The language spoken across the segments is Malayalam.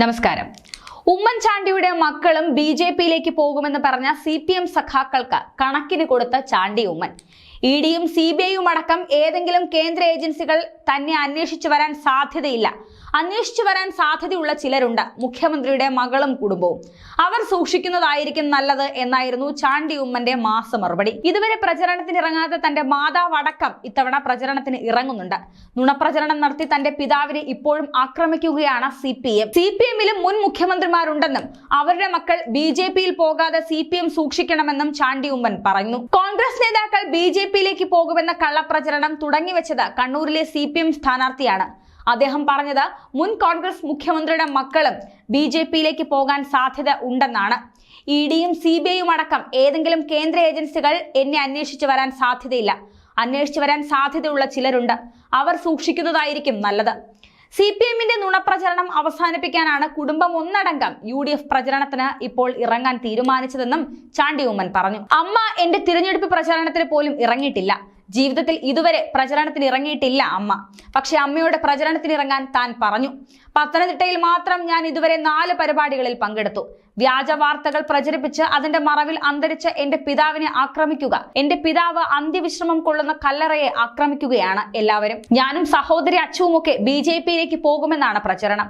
നമസ്കാരം. ഉമ്മൻചാണ്ടിയുടെ മക്കളും ബി ജെ പിയിലേക്ക് പോകുമെന്ന് പറഞ്ഞ സി പി എം സഖാക്കൾക്ക് കണക്കിന് കൊടുത്ത ചാണ്ടി ഉമ്മൻ. ഇ ഡിയും സി ബി ഐയും അടക്കം ഏതെങ്കിലും കേന്ദ്ര ഏജൻസികൾ തന്നെ അന്വേഷിച്ചു വരാൻ സാധ്യതയില്ല. അന്വേഷിച്ചു വരാൻ സാധ്യതയുള്ള ചിലരുണ്ട്. മുഖ്യമന്ത്രിയുടെ മകളും കുടുംബവും. അവർ സൂക്ഷിക്കുന്നതായിരിക്കും നല്ലത് എന്നായിരുന്നു ചാണ്ടി ഉമ്മന്റെ മാസ മറുപടി. ഇതുവരെ പ്രചരണത്തിന് ഇറങ്ങാതെ തന്റെ മാതാവ് അടക്കം ഇത്തവണ പ്രചരണത്തിന് ഇറങ്ങുന്നുണ്ട്. നുണപ്രചരണം നടത്തി തന്റെ പിതാവിനെ ഇപ്പോഴും ആക്രമിക്കുകയാണ് C P M. C P എമ്മിലും മുൻ മുഖ്യമന്ത്രിമാരുണ്ടെന്നും അവരുടെ മക്കൾ ബി ജെ പിയിൽ പോകാതെ സി പി എം സൂക്ഷിക്കണമെന്നും ചാണ്ടി ഉമ്മൻ പറഞ്ഞു. കോൺഗ്രസ് നേതാക്കൾ ബി ജെ പിയിലേക്ക് പോകുമെന്ന കള്ളപ്രചരണം തുടങ്ങിവെച്ചത് കണ്ണൂരിലെ സി പി എം സ്ഥാനാർത്ഥിയാണ്. അദ്ദേഹം പറഞ്ഞത് മുൻ കോൺഗ്രസ് മുഖ്യമന്ത്രിയുടെ മക്കളും ബി ജെ പിയിലേക്ക് പോകാൻ സാധ്യത ഉണ്ടെന്നാണ്. ഇ ഡിയും സി ബി ഐയും അടക്കം ഏതെങ്കിലും കേന്ദ്ര ഏജൻസികൾ എന്നെ അന്വേഷിച്ചു വരാൻ സാധ്യതയില്ല. അന്വേഷിച്ചു വരാൻ സാധ്യതയുള്ള ചിലരുണ്ട്. അവർ സൂക്ഷിക്കുന്നതായിരിക്കും നല്ലത്. സി പി എമ്മിന്റെ നുണപ്രചരണം അവസാനിപ്പിക്കാനാണ് കുടുംബം ഒന്നടങ്കം യു ഡി എഫ് പ്രചരണത്തിന് ഇപ്പോൾ ഇറങ്ങാൻ തീരുമാനിച്ചതെന്നും ചാണ്ടി ഉമ്മൻ പറഞ്ഞു. അമ്മ എന്റെ തിരഞ്ഞെടുപ്പ് പ്രചരണത്തിന് പോലും ഇറങ്ങിയിട്ടില്ല. ജീവിതത്തിൽ ഇതുവരെ പ്രചരണത്തിന് ഇറങ്ങിയിട്ടില്ല അമ്മ. പക്ഷെ അമ്മയുടെ പ്രചരണത്തിന് ഇറങ്ങാൻ താൻ പറഞ്ഞു. പത്തനംതിട്ടയിൽ മാത്രം ഞാൻ ഇതുവരെ നാല് പരിപാടികളിൽ പങ്കെടുത്തു. വ്യാജ വാർത്തകൾ പ്രചരിപ്പിച്ച് അതിന്റെ മറവിൽ അന്തരിച്ച എന്റെ പിതാവിനെ ആക്രമിക്കുക എന്റെ പിതാവ് അന്ത്യവിശ്രമം കൊള്ളുന്ന കല്ലറയെ ആക്രമിക്കുകയാണ് എല്ലാവരും. ഞാനും സഹോദരി അച്ചുവുമൊക്കെ ബി ജെ പിയിലേക്ക് പോകുമെന്നാണ് പ്രചരണം.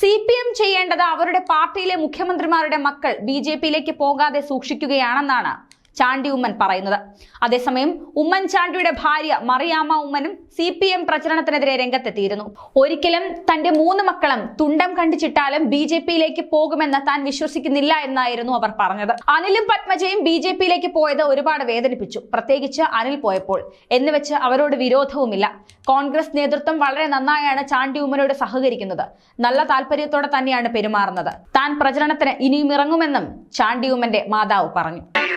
സി പി എം ചെയ്യേണ്ടത് അവരുടെ പാർട്ടിയിലെ മുഖ്യമന്ത്രിമാരുടെ മക്കൾ ബി ജെ പിയിലേക്ക് പോകാതെ സൂക്ഷിക്കുകയാണെന്നാണ് ചാണ്ടി ഉമ്മൻ പറയുന്നത്. അതേസമയം ഉമ്മൻചാണ്ടിയുടെ ഭാര്യ മറിയാമ്മ ഉമ്മനും സി പി എം പ്രചരണത്തിനെതിരെ രംഗത്തെത്തിയിരുന്നു. ഒരിക്കലും തന്റെ മൂന്ന് മക്കളും തുണ്ടം കണ്ടിച്ചിട്ടാലും ബി ജെ പിയിലേക്ക് പോകുമെന്ന് താൻ വിശ്വസിക്കുന്നില്ല എന്നായിരുന്നു അവർ പറഞ്ഞത്. അനിലും പത്മജയും ബി ജെ പിയിലേക്ക് പോയത് ഒരുപാട് വേദനിപ്പിച്ചു. പ്രത്യേകിച്ച് അനിൽ പോയപ്പോൾ. എന്ന് വെച്ച് അവരോട് വിരോധവുമില്ല. കോൺഗ്രസ് നേതൃത്വം വളരെ നന്നായാണ് ചാണ്ടി ഉമ്മനോട് സഹകരിക്കുന്നത്. നല്ല താല്പര്യത്തോടെ തന്നെയാണ് പെരുമാറുന്നത്. താൻ പ്രചരണത്തിന് ഇനിയും ഇറങ്ങുമെന്നും ചാണ്ടി ഉമ്മന്റെ മാതാവ് പറഞ്ഞു.